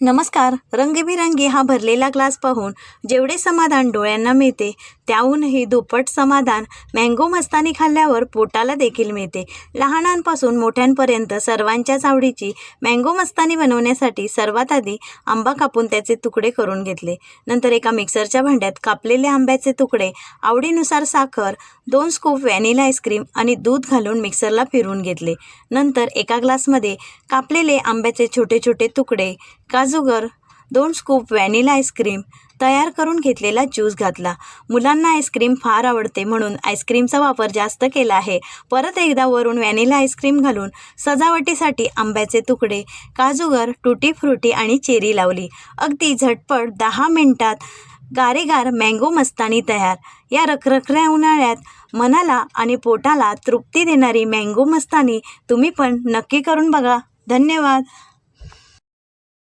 नमस्कार. रंगीबिरंगी हा भरलेला ग्लास पाहून जेवढे समाधान डोळ्यांना मिळते त्याहूनही दुप्पट समाधान मँगो मस्तानी खाल्ल्यावर पोटाला देखील मिळते. लहानांपासून मोठ्यांपर्यंत सर्वांच्याच आवडीची मँगो मस्तानी बनवण्यासाठी सर्वात आधी आंबा कापून त्याचे तुकडे करून घेतले. नंतर एका मिक्सरच्या भांड्यात कापलेले आंब्याचे तुकडे आवडीनुसार साखर दोन स्कूप व्हॅनिला आईस्क्रीम आणि दूध घालून मिक्सरला फिरून घेतले. नंतर एका ग्लासमध्ये कापलेले आंब्याचे छोटे छोटे तुकडे काजूगर दोन स्कूप व्हॅनिला आईस्क्रीम तयार करून घेतलेला ज्यूस घातला. मुलांना आईस्क्रीम फार आवडते म्हणून आईस्क्रीमचा वापर जास्त केला आहे. परत एकदा वरून व्हॅनिला आईस्क्रीम घालून सजावटीसाठी आंब्याचे तुकडे काजूगर टुटी फ्रुटी आणि चेरी लावली. अगदी झटपट दहा मिनिटात गारेगार मँगो मस्तानी तयार. या रखरखऱ्या उन्हाळ्यात मनाला आणि पोटाला तृप्ती देणारी मँगो मस्तानी तुम्ही पण नक्की करून बघा. धन्यवाद.